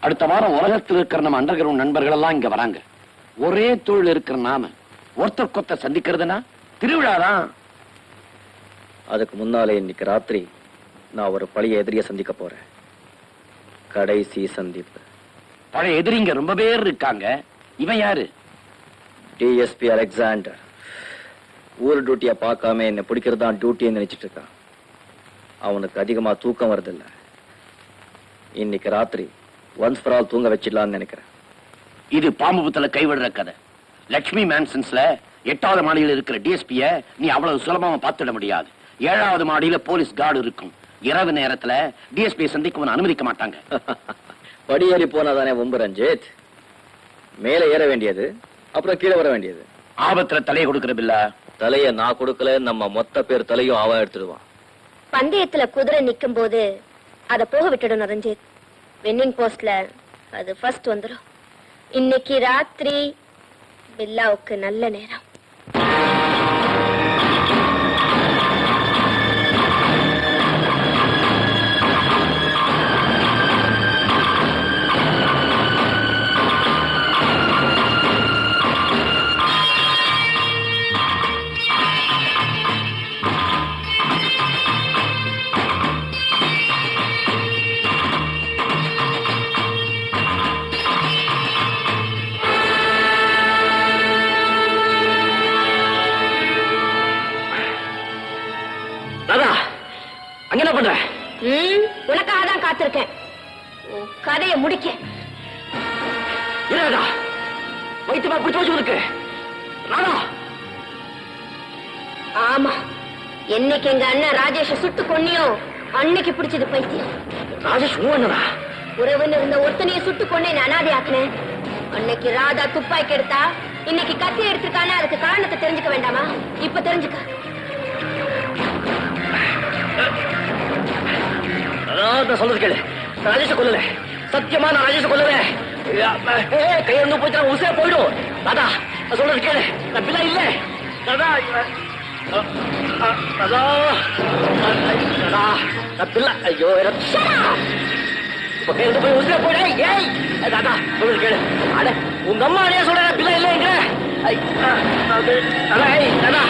அடுத்த வாரம் உலகத்தில் இருக்கிற நம்ம அண்டர்கிரவுண்ட் நண்பர்கள் எல்லாம் இங்க வராங்க. ஒரே தொழில் இருக்கிற நாம ஒருத்தர் கொத்த சந்திக்கிறதுனா திருவிழாதான் அதுக்கு முன்னாலே இன்னைக்கு ராத்திரி நான் ஒரு பழைய எதிரியை சந்திக்க போறேன். கடைசி சந்திப்பு. பழைய எதிரிங்க ரொம்ப பேர் இருக்காங்க. இவன் யாரு? DSP Alexander. ஊர் டியூட்டியை பார்க்காம என்னை பிடிக்கிறது தான் டியூட்டின்னு நினைச்சிட்டு இருக்கான். அவனுக்கு அதிகமா தூக்கம் வருதில்ல இன்னைக்கு ராத்திரி ஒன்ஸ் ஃபார் ஆல் தூங்க வச்சிடலாம்னு நினைக்கிறேன். இது பாம்பு புத்தல கைவிடுற கதை. லட்சுமி மேன்சன்ஸ்ல எட்டாவது மாடியில் இருக்கிற டிஎஸ்பிய நீ அவ்வளவு சுலபமா பார்த்துட முடியாது. ஏழாவது மாடியில போலீஸ் கார்டு இருக்கும். இரவு நேரத்துல டிஎஸ்பி சந்திக்க அனுமதிக்க மாட்டாங்க. படியேறி போனாதானே ஒம்பு ரஞ்சித்? மேலே ஏற வேண்டியது அப்புறம் கீழே வர வேண்டியது. ஆபத்துல தலையை கொடுக்கறதில்ல தலைய நான் கொடுக்கல நம்ம மொத்த பேர் தலையும் அவன் எடுத்துடுவான். பந்தயத்துல குதிரை நிக்கும் போது அத போக விட்டுடணும் ரஞ்சித். வின்னிங் போஸ்ட்ல அது ஃபர்ஸ்ட் வந்துடும் இன்னைக்கு ராத்திரி பில்லாவுக்கு நல்ல நேரம். காத்திருக்கேன். கதையை முடிக்க இல்லடா வைத்தியமா பிடிச்சு வச்சு ஆமா என்னைக்கு எங்க அண்ணன் ராஜேஷ சுட்டு கொன்னியோ அன்னைக்கு பிடிச்சது பைத்தியம். ராஜேஷ் என்னடா உறவுன்னு இருந்த ஒருத்தனைய சுட்டு கொண்டே நான் அனாதையாக்குனேன் அன்னைக்கு ராதா துப்பாக்கி எடுத்தா இன்னைக்கு கத்தி எடுத்திருக்கானே அதுக்கு காரணத்தை தெரிஞ்சுக்க வேண்டாமா? இப்ப தெரிஞ்சுக்க. நான் சொல்றது கேளு ராஜேஷ கொல்லல. சத்தியமா நான் ராஜேஷ கொல்லல. கை வந்து போயிட்டு உசே போயிடும். தாதா நான் சொல்றது கேளு. நான் பிள்ளை இல்ல. தாதா தாதா தாதா நான் பிள்ளை. ஐயோ எனக்கு- கை வந்து போய் உசே போயிடு ஏய் தாதா சொல்றது கேளு. அட உங்க அம்மா அடைய சொல்ற பிள்ளை இல்லைங்கிற. ஐ, அ, அது, தாதா, ஏய், தாதா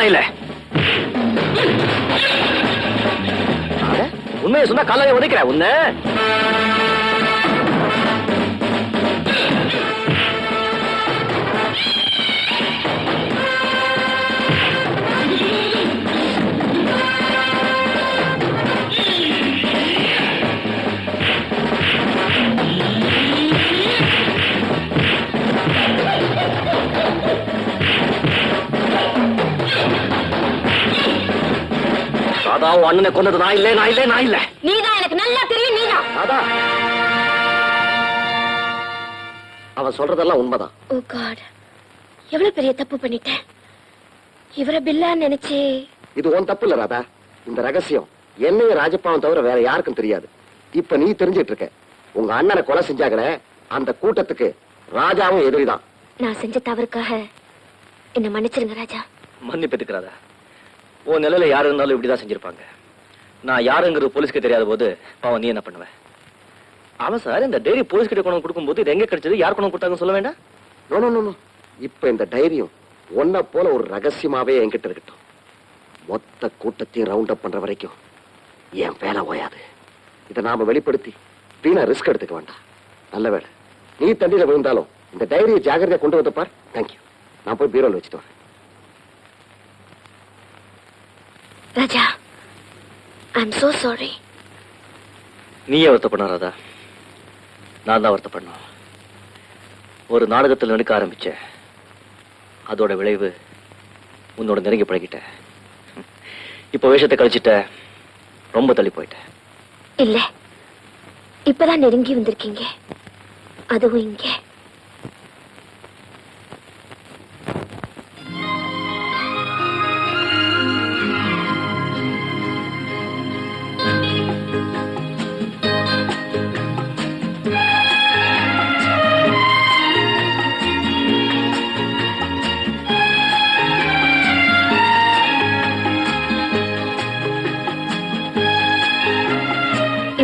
இல்ல. உண்மையை சொன்னா காலையை உதைக்கிறேன் உன்ன? ராதா உன் அண்ணனை கொண்டது நான் இல்லை நான் இல்லை நான் இல்லை. நீதான் எனக்கு நல்லா தெரியும் நீதான். ராதா அவன் சொல்றதெல்லாம் உண்மைதான். ஓ காட் எவ்வளவு பெரிய தப்பு பண்ணிட்டேன். இவரை பில்லா நினைச்சு. இது உன் தப்பு இல்ல ராதா. இந்த ரகசியம் என்னையும் ராஜப்பாவும் தவிர வேற யாருக்கும் தெரியாது. இப்ப நீ தெரிஞ்சிட்டு இருக்க. உங்க அண்ணனை கொலை செஞ்சாங்களே அந்த கூட்டத்துக்கு ராஜாவும் எதிரிதான். நான் செஞ்ச தவறுக்காக என்ன மன்னிச்சிருங்க ராஜா. மன்னிப்பு எதுக்குறாதா உன் நிலையில யாரு இருந்தாலும் இப்படிதான் செஞ்சிருப்பாங்க. நான் யாருங்கிறது போலீஸ்க்கு தெரியாத போது பாவம் நீ என்ன பண்ணுவ? அவன் சார் இந்த டைரி போலீஸ் கிட்ட கொண்டு வந்து கொடுக்கும்போது இது எங்க கிடைச்சது? யார் கொண்டு கொடுத்தாங்கன்னு சொல்ல வேண்டாம்? நோ, நோ, நோ, இப்ப இந்த டைரியும் ஒன்ன போல ஒரு ரகசியமாவே என்கிட்ட இருக்கட்டும். மொத்த கூட்டத்தையும் ரவுண்ட் அப் பண்ற வரைக்கும் என் வேலை ஓயாது. இதை நாம வெளிப்படுத்தி வீணா ரிஸ்க் எடுத்துக்க வேண்டாம். நல்ல வேலை நீ தண்ணியில விழுந்தாலும் இந்த டைரியை ஜாகிரதையா கொண்டு வந்து பார். தேங்க்யூ நான் போய் பீரோல வச்சுட்டு வரேன். Raja I am so sorry நீயே வருத்தப்பட ராதா. நான் தான் வருத்தப்படணும். ஒரு நாடகத்தில் நடிக்க ஆரம்பிச்சேன் அதோட விளைவு உன்னோட நெருங்கி பழகிட்ட. இப்போ வேஷத்தை கழிச்சிட்ட ரொம்ப தள்ளி போயிட்டேன் இல்ல இப்பதான் நெருங்கி வந்திருக்கீங்க. அதுவும் இங்க.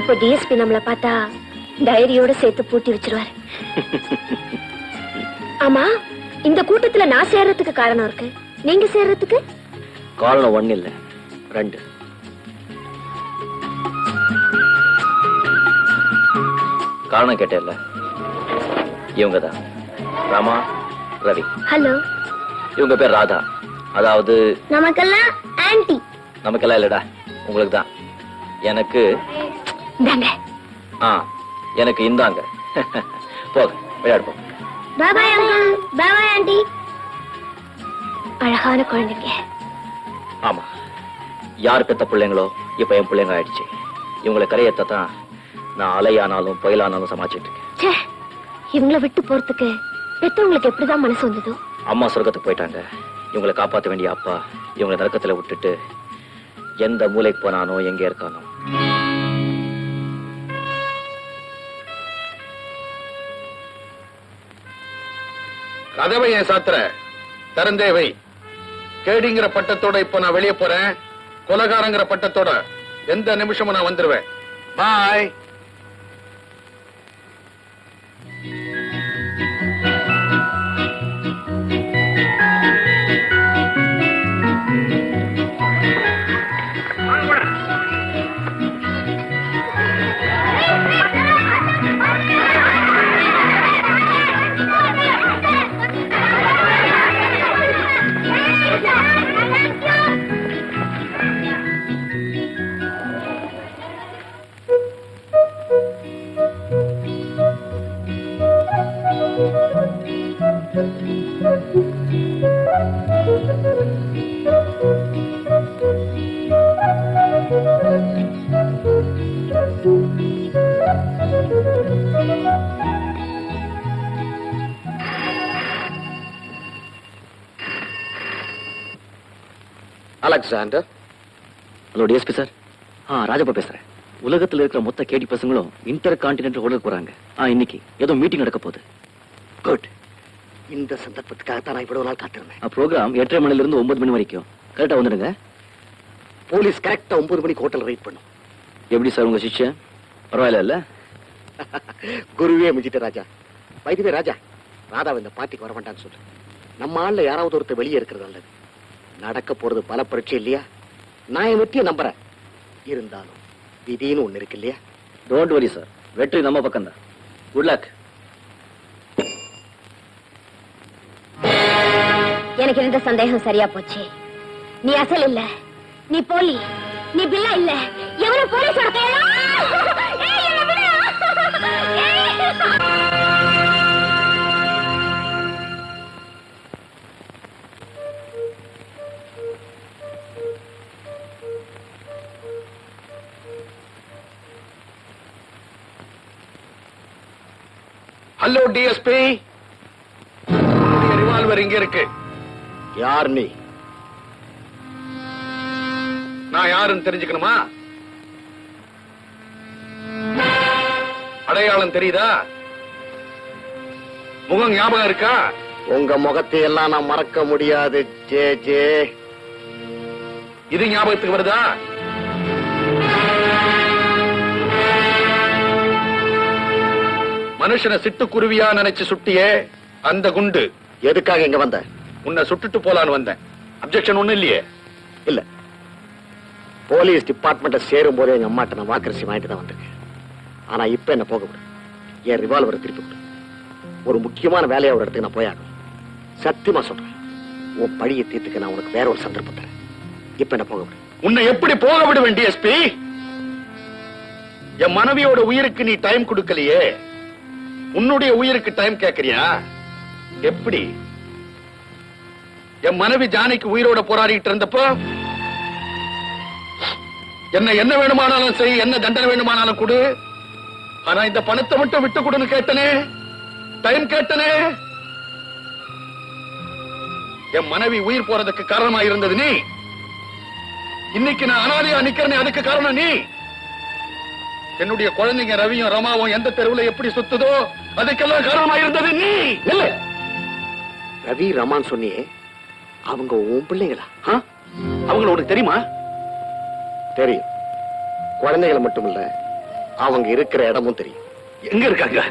இப்போ டிஎஸ்பி நம்மள பார்த்தா டைரியோட சேர்த்து பூட்டி வச்சிருவாரு. ஆமா இந்த கூட்டத்துல நான் சேர்றதுக்கு காரணம் இருக்கு. நீங்க சேர்றதுக்கு? காரணம் ஒண்ணு இல்ல ரெண்டு. காரணம் கேட்டேல்ல இவங்க தான் ராமா ரவி. ஹலோ இவங்க பேர் ராதா. அதாவது நமக்கெல்லாம் ஆன்டி நமக்கெல்லாம் இல்லடா உங்களுக்கு தான் எனக்கு இந்தாங்க. ஆ எனக்கு இந்தாங்க. போக விளையாடு போ பாபாய் அங்கிள் பாபாய் ஆண்டி அழகான குழந்தைங்க. ஆமா. யார் பெத்த பிள்ளைங்களோ இப்ப என் பிள்ளைங்க ஆயிடுச்சு. இவங்களை கரையேத்த தான் நான் அலையானாலும் புயலானாலும் சமாளிச்சிட்டு இருக்கேன். இவங்கள விட்டு போறதுக்கு பெத்தவங்களுக்கு எப்படிதான் மனசு வந்ததோ? அம்மா சொர்க்கத்துக்கு போயிட்டாங்க. இவங்களை காப்பாத்த வேண்டிய அப்பா இவங்களை நரக்கத்துல விட்டுட்டு எந்த மூலைக்கு போனானோ எங்க இருக்கானோ. கதவை ஏன் சாத்திர திறந்தே வை. கேடிங்கிற பட்டத்தோட இப்ப நான் வெளியே போறேன். கொலகாரங்கிற பட்டத்தோட எந்த நிமிஷமும் நான் வந்துருவேன். Bye Alexander. Hello DSP sir. ஆ ராஜப்பா பேசுறேன். உலகத்துல இருக்கிற மொத்த கேடி பசங்களும் இன்டர் கான்டினென்டல் உலக போறாங்க. ஆ இன்னைக்கு ஏதோ மீட்டிங் நடக்க போகுது. குட் இந்த சந்தர்ப்பத்துக்காக தான் நான் இவ்வளவு நாள் காத்திருந்தேன். ப்ரோக்ராம் எட்டரை மணில இருந்து ஒன்பது மணி வரைக்கும். கரெக்டா வந்துடுங்க. போலீஸ் கரெக்டா ஒன்பது மணிக்கு ஹோட்டல் ரைட் பண்ணும். எப்படி சார் உங்க சிஷ்யன்? பரவாயில்ல இல்ல? குருவே மிஞ்சிட்ட ராஜா. வைத்தியவே ராஜா ராதாவை இந்த பார்ட்டிக்கு வர வேண்டாம்னு சொல்லு. நம்ம ஆள்ல யாராவது ஒருத்தர் வெளியே இருக்கிறது நல்லது. நடக்க போறது பல பரீட்சை இல்லையா? நான் என் வெற்றியை நம்புறேன். இருந்தாலும் விதின்னு ஒண்ணு இருக்கு இல்லையா? டோன்ட் வரி சார் வெற்றி நம்ம பக்கம் தான் குட் லக் எனக்கு இருந்த சந்தேகம் சரியா போச்சு. நீ அசல் இல்ல. நீ போலி. நீ பில்லா இல்ல. எவன போலீஸோட டிஎஸ்பி ரிவால்வர் இங்க இருக்கு. யார் நீ? நான் யாருன்னு தெரிஞ்சுக்கணுமா? அடையாளம் தெரியுதா? முகம் ஞாபகம் இருக்கா? உங்க முகத்தை எல்லாம் நான் மறக்க முடியாது ஜே ஜே. இது ஞாபகத்துக்கு வருதா? மனுஷனை சிட்டுக்குருவியா நினைச்சு சுட்டியே அந்த குண்டு. எதுக்காக இங்க வந்த? உன்னை சுட்டுட்டு போலான்னு வந்தேன். அப்செக்ஷன் ஒண்ணு இல்லையே? இல்ல. போலீஸ் டிபார்ட்மெண்ட்ட சேரும் போதே எங்க அம்மாட்ட நான் வாக்கரிசி வாங்கிட்டு தான் வந்திருக்கேன். ஆனா இப்ப என்ன போக விடு என் ரிவால்வரை திருப்பி கொடு. ஒரு முக்கியமான வேலையா ஒரு இடத்துக்கு நான் போயாகணும் சத்தியமா சொல்றேன். உன் பழியை தீர்த்துக்க நான் உனக்கு வேற ஒரு சந்தர்ப்பம் தரேன். இப்ப என்ன போக விடு உன்னை எப்படி போக விட வேண்டிய எஸ்பி என் மனைவியோட உயிருக்கு நீ டைம் கொடுக்கலையே. உன்னுடைய உயிருக்கு டைம் கேக்குறியா? எப்படி? என் மனைவி ஜானிக்கு உயிரோட போராடிட்டு இருந்தப்போ என்ன என்ன வேணுமானாலும் செய் என்ன தண்டனை வேணுமானாலும் கொடு. ஆனா இந்த பணத்தை மட்டும் விட்டு கொடுன்னு கேட்டனே டைம் கேட்டனே. என் மனைவி உயிர் போறதுக்கு காரணமா இருந்தது நீ. இன்னைக்கு நான் அனாதையா நிக்கிறேனே அதுக்கு காரணம் நீ. என்னுடைய குழந்தைங்க ரவியும் ரமாவும் எந்த தெருவுல எப்படி சுத்துதோ அதுக்கெல்லாம் காரணமா இருந்தது நீ. இல்ல. ரவி ரமான் சொன்னியே. அவங்க உன் பிள்ளைங்களா? அவங்கள உனக்கு தெரியுமா? தெரியும். குழந்தைகளை மட்டும் இல்ல அவங்க இருக்கிற இடமும் தெரியும். எங்க இருக்காங்க?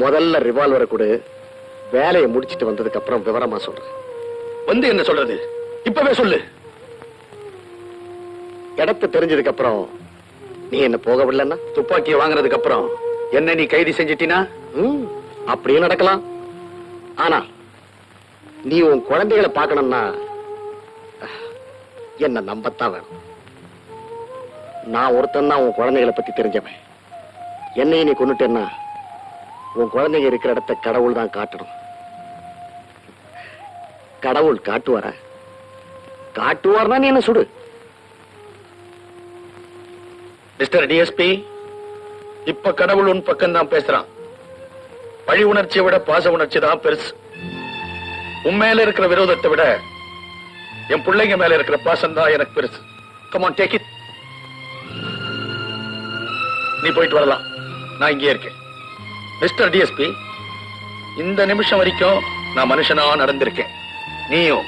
முதல்ல ரிவால்வரை கொடு வேலையை முடிச்சிட்டு வந்ததுக்கு அப்புறம் விவரமா சொல்றேன். வந்து என்ன சொல்றது? இப்பவே சொல்லு. இடத்தை தெரிஞ்சதுக்கு அப்புறம் நீ என்ன போக விடலன்னா துப்பாக்கியை வாங்குறதுக்கு அப்புறம் என்ன நீ கைது செஞ்சிட்டினா? ம், அப்படியே நடக்கலாம். ஆனா நீ உன் குழந்தைகளை பார்க்கணும்னா என்ன நம்பத்தான் வேணும். நான் ஒருத்தன் தான் உன் குழந்தைகளை பத்தி தெரிஞ்சவன். என்னைய நீ கொண்டுட்டேன்னா உன் குழந்தைங்க இருக்கிற இடத்த கடவுள் தான் காட்டணும். கடவுள் காட்டுவாரா? காட்டுவார்னா நீ என்ன சுடு? மிஸ்டர் டிஎஸ்பி இப்ப கடவுள் உன் பக்கம் தான் பேசுறான். பழி உணர்ச்சியை விட பாச உணர்ச்சி தான் பெருசு. உன் மேல இருக்கிற விரோதத்தை விட என் பிள்ளைங்க மேல இருக்கிற பாசம் தான் எனக்கு பெருசு. கமான் டேக் இட் நீ போயிட்டு வரலாம். நான் இங்கே இருக்கேன். மிஸ்டர் டிஎஸ்பி இந்த நிமிஷம் வரைக்கும் நான் மனுஷனா நடந்திருக்கேன். நீயும்